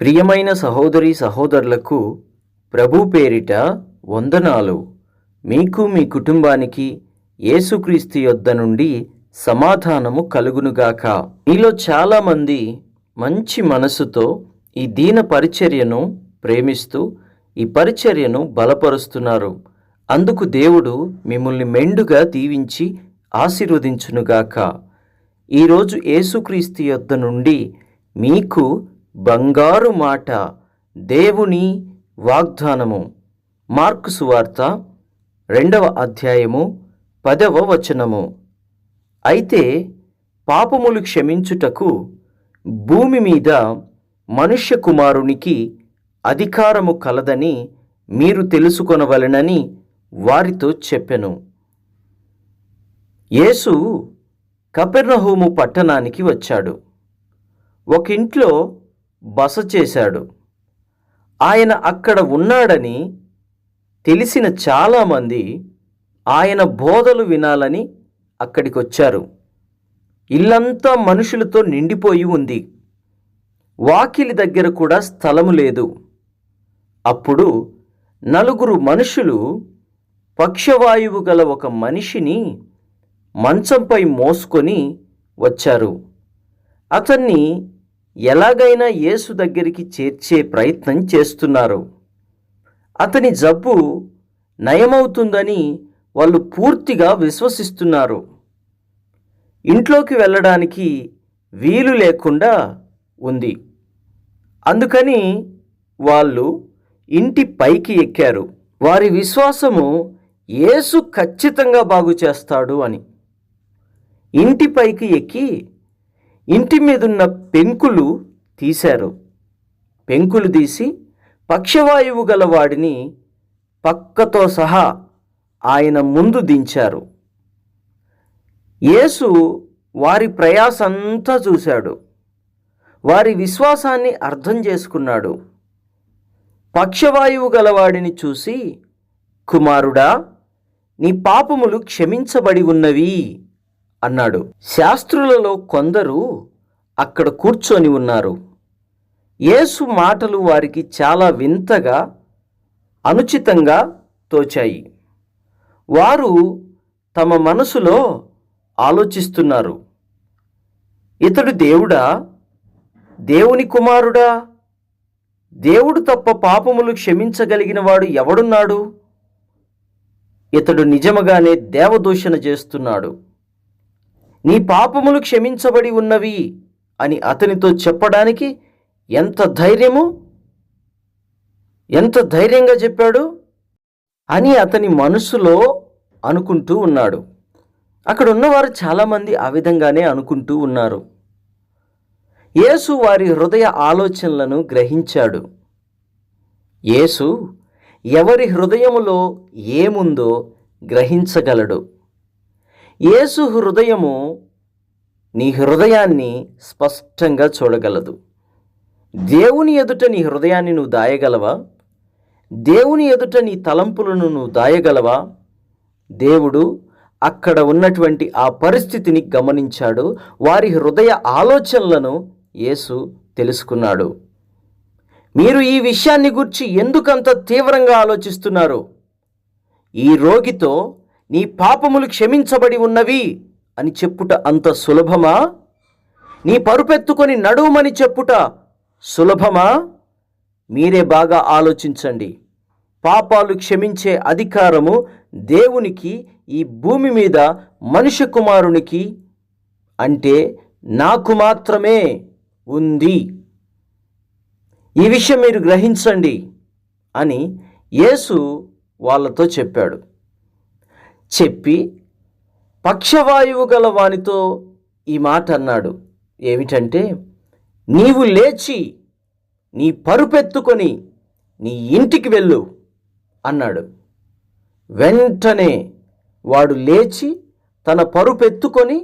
ప్రియమైన సహోదరి సహోదరులకు ప్రభు పేరిట వందనాలు. మీకు మీ కుటుంబానికి యేసుక్రీస్తు యొద్ద నుండి సమాధానము కలుగునుగాక. మీలో చాలామంది మంచి మనసుతో ఈ దీన పరిచర్యను ప్రేమిస్తూ ఈ పరిచర్యను బలపరుస్తున్నారు. అందుకు దేవుడు మిమ్మల్ని మెండుగా దీవించి ఆశీర్వదించునుగాక. ఈరోజు యేసుక్రీస్తు యొద్ద నుండి మీకు బంగారు మాట దేవుని వాగ్దానము. మార్కు సువార్త రెండవ అధ్యాయము పదవ వచనము. అయితే పాపములు క్షమించుటకు భూమి మీద మనుష్య కుమారునికి అధికారము కలదని మీరు తెలుసుకొనవలెనని వారితో చెప్పెను. యేసు కపెర్నహూము పట్టణానికి వచ్చాడు. ఒక ఇంట్లో బస చేశాడు. ఆయన అక్కడ ఉన్నాడని తెలిసిన చాలామంది ఆయన బోధలు వినాలని అక్కడికి వచ్చారు ఇల్లంతా మనుషులతో నిండిపోయి ఉంది. వాకిలి దగ్గర కూడా స్థలము లేదు. అప్పుడు నలుగురు మనుషులు పక్షవాయువు గల ఒక మనిషిని మంచంపై మోసుకొని వచ్చారు. అతన్ని ఎలాగైనా యేసు దగ్గరికి చేర్చే ప్రయత్నం చేస్తున్నారు. అతని జబ్బు నయమవుతుందని వాళ్ళు పూర్తిగా విశ్వసిస్తున్నారు. ఇంట్లోకి వెళ్ళడానికి వీలు లేకుండా ఉంది. అందుకని వాళ్ళు ఇంటి పైకి ఎక్కారు. వారి విశ్వాసము యేసు ఖచ్చితంగా బాగు చేస్తాడు అని. ఇంటి పైకి ఎక్కి ఇంటి మీదున్న పెంకులు తీశారు. పెంకులు తీసి పక్షవాయువు గలవాడిని పక్కతో సహా ఆయన ముందు దించారు. యేసు వారి ప్రయాసంతా చూశాడు. వారి విశ్వాసాన్ని అర్థం చేసుకున్నాడు. పక్షవాయువు గలవాడిని చూసి కుమారుడా నీ పాపములు క్షమించబడి ఉన్నవి. అన్నాడు. శాస్త్రులలో కొందరు అక్కడ కూర్చొని ఉన్నారు. యేసు మాటలు వారికి చాలా వింతగా అనుచితంగా తోచాయి. వారు తమ మనసులో ఆలోచిస్తున్నారు. ఇతడు దేవుడా? దేవుని కుమారుడా? దేవుడు తప్ప పాపములు క్షమించగలిగిన వాడు ఎవడున్నాడు? ఇతడు నిజముగానే దేవదూషణ చేస్తున్నాడు. నీ పాపములు క్షమించబడి ఉన్నవి అని అతనితో చెప్పడానికి ఎంత ధైర్యము? ఎంత ధైర్యంగా చెప్పాడు? అని అతని మనసులో అనుకుంటూ ఉన్నాడు. అక్కడ ఉన్నవారు చాలామంది ఆ విధంగానే అనుకుంటూ ఉన్నారు. యేసు వారి హృదయ ఆలోచనలను గ్రహించాడు. యేసు ఎవరి హృదయములో ఏముందో గ్రహించగలడు. యేసు హృదయము నీ హృదయాన్ని స్పష్టంగా చూడగలదు. దేవుని ఎదుట నీ హృదయాన్ని నువ్వు దాయగలవా? దేవుని ఎదుట నీ తలంపులను నువ్వు దాయగలవా? దేవుడు అక్కడ ఉన్నటువంటి ఆ పరిస్థితిని గమనించాడు. వారి హృదయ ఆలోచనలను యేసు తెలుసుకున్నాడు. మీరు ఈ విషయాన్ని గురించి ఎందుకంత తీవ్రంగా ఆలోచిస్తున్నారు? ఈ రోగితో నీ పాపములు క్షమించబడి ఉన్నవి అని చెప్పుట అంత సులభమా? నీ పరుపెత్తుకొని నడువుమని చెప్పుట సులభమా? మీరే బాగా ఆలోచించండి. పాపాలు క్షమించే అధికారము దేవునికి ఈ భూమి మీద మనుష్య కుమారునికి అంటే నాకు మాత్రమే ఉంది. ఈ విషయం మీరు గ్రహించండి అని యేసు వాళ్ళతో చెప్పాడు. చెప్పి పక్షవాయువు గల వానితో ఈ మాట అన్నాడు. ఏమిటంటే నీవు లేచి నీ పరుపెత్తుకొని నీ ఇంటికి వెళ్ళు అన్నాడు. వెంటనే వాడు లేచి తన పరుపెత్తుకొని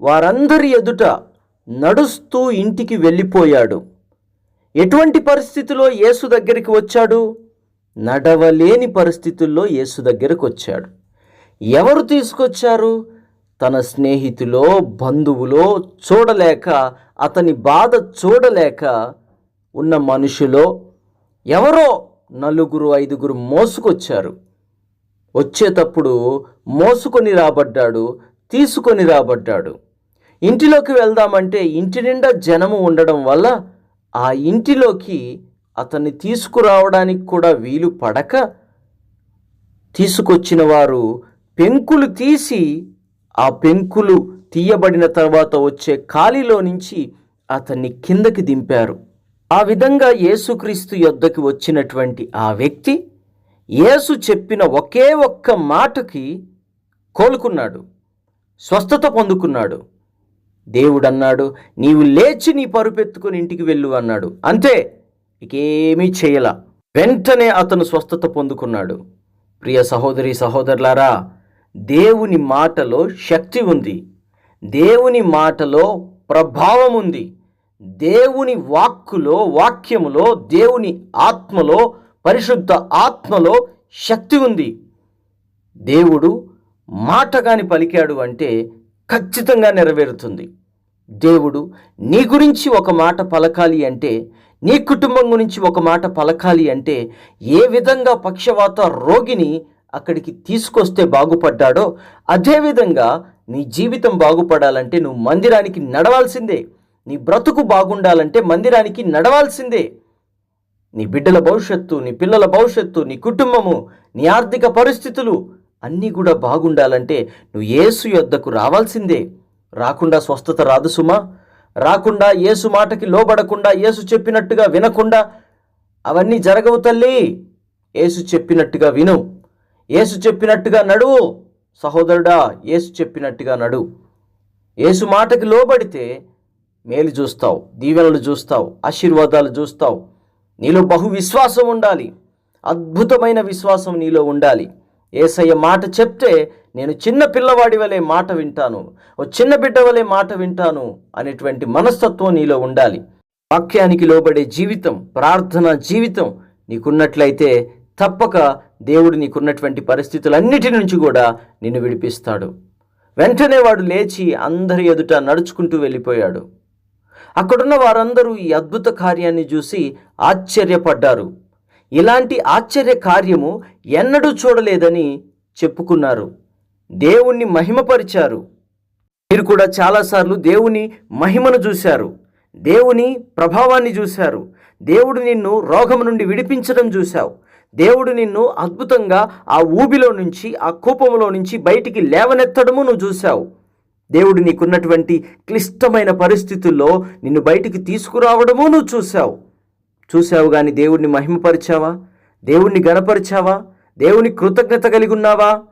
వారందరి ఎదుట నడుస్తూ ఇంటికి వెళ్ళిపోయాడు. ఎటువంటి పరిస్థితిలో యేసు దగ్గరికి వచ్చాడు? నడవలేని పరిస్థితుల్లో యేసు దగ్గరకు వచ్చాడు. ఎవరు తీసుకొచ్చారు? తన స్నేహితులో బంధువులో చూడలేక అతని బాధ చూడలేక ఉన్న మనుషులో ఎవరో నలుగురు ఐదుగురు మోసుకొచ్చారు. వచ్చేటప్పుడు మోసుకొని రాబడ్డాడు తీసుకొని రాబడ్డాడు. ఇంటిలోకి వెళ్దామంటే ఇంటి నిండా జనము ఉండడం వల్ల ఆ ఇంటిలోకి అతన్ని తీసుకురావడానికి కూడా వీలు పడక తీసుకొచ్చిన వారు పెంకులు తీసి ఆ పెంకులు తీయబడిన తర్వాత వచ్చే ఖాళీలో నుంచి అతన్ని కిందకి దింపారు. ఆ విధంగా యేసుక్రీస్తు యొద్దకి వచ్చినటువంటి ఆ వ్యక్తి యేసు చెప్పిన ఒకే ఒక్క మాటకి కోలుకున్నాడు స్వస్థత పొందుకున్నాడు. దేవుడన్నాడు నీవు లేచి నీ పరుపెత్తుకుని ఇంటికి వెళ్ళు అన్నాడు. అంతే ఇకేమీ చేయలా. వెంటనే అతను స్వస్థత పొందుకున్నాడు. ప్రియ సహోదరి సహోదరులారా దేవుని మాటలో శక్తి ఉంది. దేవుని మాటలో ప్రభావం ఉంది. దేవుని వాక్కులో వాక్యములో దేవుని ఆత్మలో పరిశుద్ధ ఆత్మలో శక్తి ఉంది. దేవుడు మాట కాని పలికాడు అంటే ఖచ్చితంగా నెరవేరుతుంది. దేవుడు నీ గురించి ఒక మాట పలకాలి అంటే నీ కుటుంబం గురించి ఒక మాట పలకాలి అంటే ఏ విధంగా పక్షవాత రోగిని అక్కడికి తీసుకొస్తే బాగుపడ్డాడో అదేవిధంగా నీ జీవితం బాగుపడాలంటే నువ్వు మందిరానికి నడవాల్సిందే. నీ బ్రతుకు బాగుండాలంటే మందిరానికి నడవాల్సిందే. నీ బిడ్డల భవిష్యత్తు నీ పిల్లల భవిష్యత్తు నీ కుటుంబము నీ ఆర్థిక పరిస్థితులు అన్నీ కూడా బాగుండాలంటే నువ్వు యేసు యొద్దకు రావాల్సిందే. రాకుండా స్వస్థత రాదు సుమా. రాకుండా యేసు మాటకి లోబడకుండా యేసు చెప్పినట్టుగా వినకుండా అవన్నీ జరగవు తల్లి. యేసు చెప్పినట్టుగా విను. యేసు చెప్పినట్టుగా నడువు సహోదరుడా యేసు చెప్పినట్టుగా నడు. యేసు మాటకి లోబడితే మేలు చూస్తావు దీవెనలు చూస్తావు ఆశీర్వాదాలు చూస్తావు. నీలో బహు విశ్వాసం ఉండాలి అద్భుతమైన విశ్వాసం నీలో ఉండాలి. ఏసయ్య మాట చెప్తే నేను చిన్న పిల్లవాడి వలె మాట వింటాను ఓ చిన్న బిడ్డ వలె మాట వింటాను అనేటువంటి మనస్తత్వం నీలో ఉండాలి. వాక్యానికి లోబడే జీవితం ప్రార్థన జీవితం నీకున్నట్లయితే తప్పక దేవుడు నీకున్నటువంటి పరిస్థితులన్నిటి నుంచి కూడా నిన్ను విడిపిస్తాడు. వెంటనే వాడు లేచి అందరి ఎదుట నడుచుకుంటూ వెళ్ళిపోయాడు. అక్కడున్న వారందరూ ఈ అద్భుత కార్యాన్ని చూసి ఆశ్చర్యపడ్డారు. ఇలాంటి ఆశ్చర్య కార్యము ఎన్నడూ చూడలేదని చెప్పుకున్నారు. దేవుణ్ణి మహిమపరిచారు. మీరు కూడా చాలాసార్లు దేవుని మహిమను చూశారు. దేవుని ప్రభావాన్ని చూశారు. దేవుడు నిన్ను రోగం నుండి విడిపించడం చూశావు. దేవుడు నిన్ను అద్భుతంగా ఆ ఊబిలో నుంచి ఆ కూపంలో నుంచి బయటికి లేవనెత్తడము నువ్వు చూశావు. దేవుడు నీకున్నటువంటి క్లిష్టమైన పరిస్థితుల్లో నిన్ను బయటికి తీసుకురావడము నువ్వు చూశావు. చూశావు కానీ దేవుణ్ణి మహిమపరిచావా? దేవుణ్ణి గణపరిచావా? దేవుని కృతజ్ఞత కలిగి ఉన్నావా?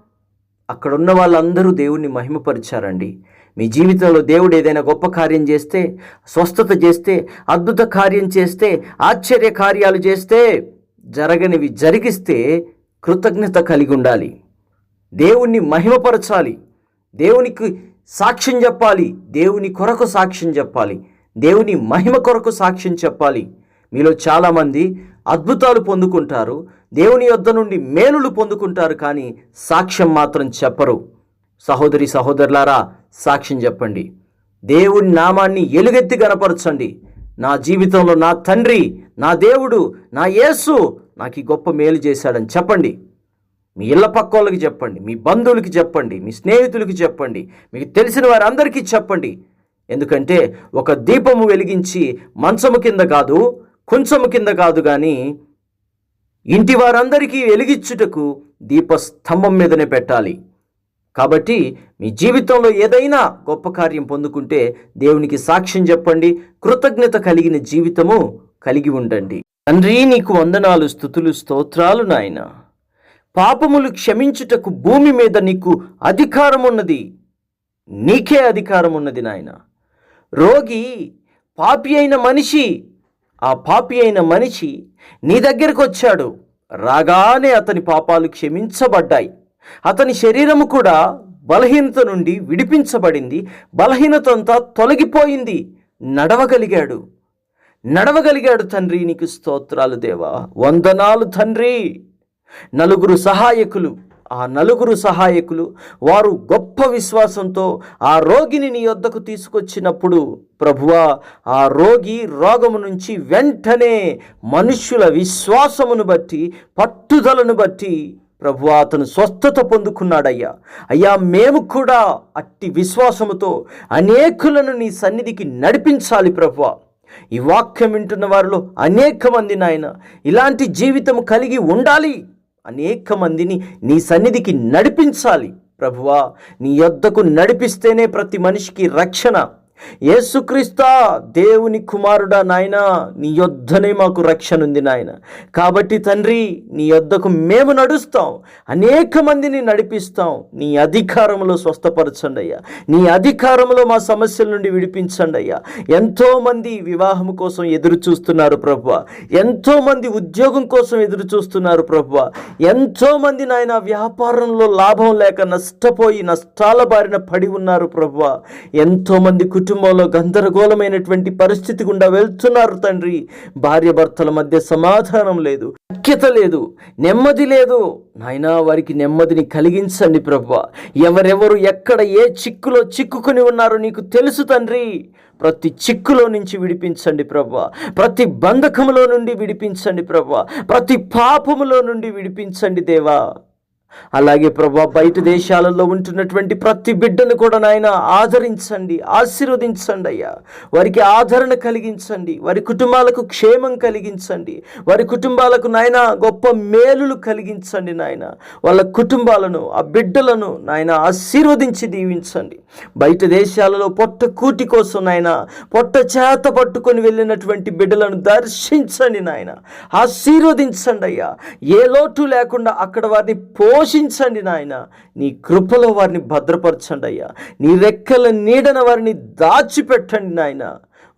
అక్కడున్న వాళ్ళందరూ దేవుణ్ణి మహిమపరిచారండి. మీ జీవితంలో దేవుడు ఏదైనా గొప్ప కార్యం చేస్తే స్వస్థత చేస్తే అద్భుత కార్యం చేస్తే ఆశ్చర్య కార్యాలు చేస్తే జరగనివి జరిగిస్తే కృతజ్ఞత కలిగి ఉండాలి. దేవుణ్ణి మహిమపరచాలి. దేవునికి సాక్ష్యం చెప్పాలి. దేవుని కొరకు సాక్ష్యం చెప్పాలి. దేవుని మహిమ కొరకు సాక్ష్యం చెప్పాలి. మీలో చాలామంది అద్భుతాలు పొందుకుంటారు. దేవుని యొద్ద నుండి మేలులు పొందుకుంటారు కానీ సాక్ష్యం మాత్రం చెప్పరు. సహోదరి సహోదరులారా సాక్ష్యం చెప్పండి. దేవుని నామాన్ని ఎలుగెత్తి గనపరచండి. నా జీవితంలో నా తండ్రి నా దేవుడు నా యేసు నాకు ఈ గొప్ప మేలు చేశాడని చెప్పండి. మీ ఇళ్ళ పక్కోళ్ళకి చెప్పండి మీ బంధువులకి చెప్పండి మీ స్నేహితులకి చెప్పండి మీకు తెలిసిన వారందరికీ చెప్పండి. ఎందుకంటే ఒక దీపము వెలిగించి మంచము కింద కాదు కొంచెము కింద కాదు కానీ ఇంటి వారందరికీ వెలిగించుటకు దీపస్తంభం మీదనే పెట్టాలి. కాబట్టి మీ జీవితంలో ఏదైనా గొప్ప కార్యం పొందుకుంటే దేవునికి సాక్ష్యం చెప్పండి కృతజ్ఞత కలిగిన జీవితము కలిగి ఉండండి. తండ్రి నీకు వందనాలు స్థుతులు స్తోత్రాలు నాయన. పాపములు క్షమించుటకు భూమి మీద నీకు అధికారం ఉన్నది నీకే అధికారం ఉన్నది నాయన. రోగి పాపి అయిన మనిషి ఆ పాపి అయిన మనిషి నీ దగ్గరకు వచ్చాడు. రాగానే అతని పాపాలు క్షమించబడ్డాయి. అతని శరీరము కూడా బలహీనత నుండి విడిపించబడింది. బలహీనత అంతా తొలగిపోయింది. నడవగలిగాడు. నడవగలిగాడు తండ్రి నీకు స్తోత్రాలు దేవా. వందనాలు తండ్రి. నలుగురు సహాయకులు. ఆ నలుగురు సహాయకులు వారు గొప్ప విశ్వాసంతో ఆ రోగిని నీ యొద్దకు తీసుకొచ్చినప్పుడు ప్రభువా ఆ రోగి రోగము నుంచి వెంటనే మనుష్యుల విశ్వాసమును బట్టి పట్టుదలను బట్టి ప్రభు అతను స్వస్థత పొందుకున్నాడయ్యా. అయ్యా మేము కూడా అట్టి విశ్వాసముతో అనేకులను నీ సన్నిధికి నడిపించాలి ప్రభువా. ఈ వాక్యం వింటున్న వారిలో అనేక మంది నాయన ఇలాంటి జీవితం కలిగి ఉండాలి. అనేక మందిని నీ సన్నిధికి నడిపించాలి. ప్రభువా నీ యొద్దకు నడిపిస్తేనే ప్రతి మనిషికి రక్షణ. యేసుక్రీస్తా దేవుని కుమారుడా నాయన నీ యొద్దనే మాకు రక్షణ ఉంది నాయన. కాబట్టి తండ్రి నీ యొద్దకు మేము నడుస్తాం. అనేక మందిని నడిపిస్తాం. నీ అధికారంలో స్వస్థపరచండి అయ్యా. నీ అధికారంలో మా సమస్యల నుండి విడిపించండి అయ్యా. ఎంతోమంది వివాహం కోసం ఎదురు చూస్తున్నారు ప్రభు ఎంతోమంది ఉద్యోగం కోసం ఎదురు చూస్తున్నారు ప్రభు ఎంతోమంది నాయన వ్యాపారంలో లాభం లేక నష్టపోయి నష్టాల బారిన పడి ఉన్నారు ప్రభు ఎంతోమంది కుటుంబంలో గందరగోళమైనటువంటి పరిస్థితి గుండా వెళ్తున్నారు తండ్రి. భార్య భర్తల మధ్య సమాధానం లేదు ఐక్యత లేదు నెమ్మది లేదు. నాయనా వారికి నెమ్మదిని కలిగించండి ప్రభు. ఎవరెవరు ఎక్కడ ఏ చిక్కులో చిక్కుకొని ఉన్నారో నీకు తెలుసు తండ్రి. ప్రతి చిక్కులో నుంచి విడిపించండి ప్రభు. ప్రతి బంధకములో నుండి విడిపించండి ప్రభు. ప్రతి పాపములో నుండి విడిపించండి దేవా. అలాగే ప్రభా బయట దేశాలలో ఉంటున్నటువంటి ప్రతి బిడ్డను కూడా నాయన ఆదరించండి ఆశీర్వదించండి అయ్యా. వారికి ఆదరణ కలిగించండి వారి కుటుంబాలకు క్షేమం కలిగించండి వారి కుటుంబాలకు నాయన గొప్ప మేలులు కలిగించండి నాయన. వాళ్ళ కుటుంబాలను ఆ బిడ్డలను నాయన ఆశీర్వదించి దీవించండి. బయట దేశాలలో పొట్ట కూటి కోసం నాయన పొట్ట చేత పట్టుకొని వెళ్ళినటువంటి బిడ్డలను దర్శించండి నాయన. ఆశీర్వదించండి అయ్యా. ఏ లోటు లేకుండా అక్కడ వారిని పో పోషించండి నాయన. నీ కృపలో వారిని భద్రపరచండి అయ్యా. నీ రెక్కల నీడన వారిని దాచిపెట్టండి నాయన.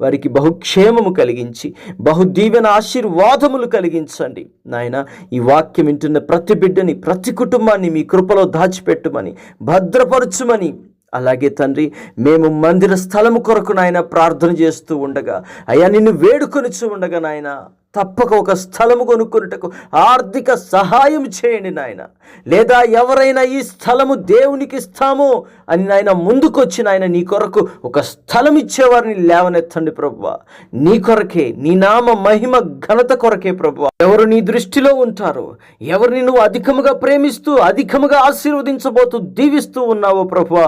వారికి బహుక్షేమము కలిగించి బహుదీవెన ఆశీర్వాదములు కలిగించండి. నాయన ఈ వాక్యం వింటున్న ప్రతి బిడ్డని ప్రతి కుటుంబాన్ని మీ కృపలో దాచిపెట్టుమని భద్రపరచుమని. అలాగే తండ్రి మేము మందిర స్థలము కొరకు నాయన ప్రార్థన చేస్తూ ఉండగా అయ్యా నిన్ను వేడుకొనిచూ ఉండగా నాయన. తప్పక ఒక స్థలము కొనుక్కున్నటకు ఆర్థిక సహాయం చేయండి నాయన. లేదా ఎవరైనా ఈ స్థలము దేవునికి ఇస్తాము అని నాయన ముందుకొచ్చి నాయన నీ కొరకు ఒక స్థలం ఇచ్చేవారిని లేవనెత్తండి ప్రభువ. నీ కొరకే నీ నామ మహిమ ఘనత కొరకే ప్రభువ. ఎవరు నీ దృష్టిలో ఉంటారో ఎవరిని నువ్వు అధికముగా ప్రేమిస్తూ అధికముగా ఆశీర్వదించబోతూ దీవిస్తూ ఉన్నావో ప్రభువ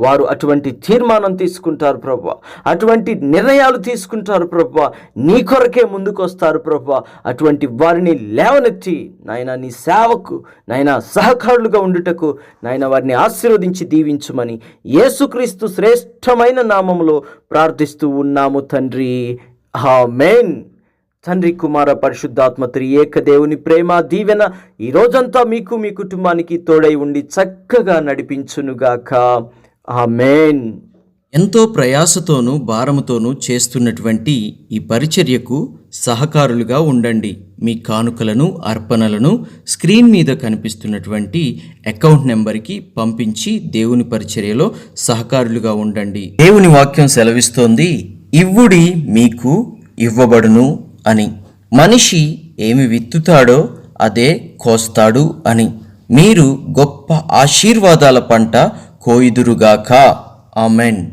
వారు అటువంటి తీర్మానం తీసుకుంటారు ప్రభువ. అటువంటి నిర్ణయాలు తీసుకుంటారు ప్రభువ. నీ కొరకే ముందుకొస్తారు ప్రభా అటువంటి వారిని లేవనెత్తి నాయన నీ సేవకు నాయన సహకారులుగా ఉండుటకు నాయన వారిని ఆశీర్వదించి దీవించుమని యేసుక్రీస్తు శ్రేష్టమైన నామములో ప్రార్థిస్తూ ఉన్నాము తండ్రి. ఆమేన్. తండ్రి కుమార పరిశుద్ధాత్మ త్రియేక దేవుని ప్రేమ దీవెన ఈ రోజంతా మీకు మీ కుటుంబానికి తోడై ఉండి చక్కగా నడిపించునుగాక. మెయిన్ ఎంతో ప్రయాసతోనూ భారముతోనూ చేస్తున్నటువంటి ఈ పరిచర్యకు సహకారులుగా ఉండండి. మీ కానుకలను అర్పణలను స్క్రీన్ మీద కనిపిస్తున్నటువంటి అకౌంట్ నెంబర్కి పంపించి దేవుని పరిచర్యలో సహకారులుగా ఉండండి. దేవుని వాక్యం సెలవిస్తోంది ఇవ్వుడి మీకు ఇవ్వబడును అని. మనిషి ఏమి విత్తుతాడో అదే కోస్తాడు అని. మీరు గొప్ప ఆశీర్వాదాల పంట కోయిదురుగాక. ఆమెన్.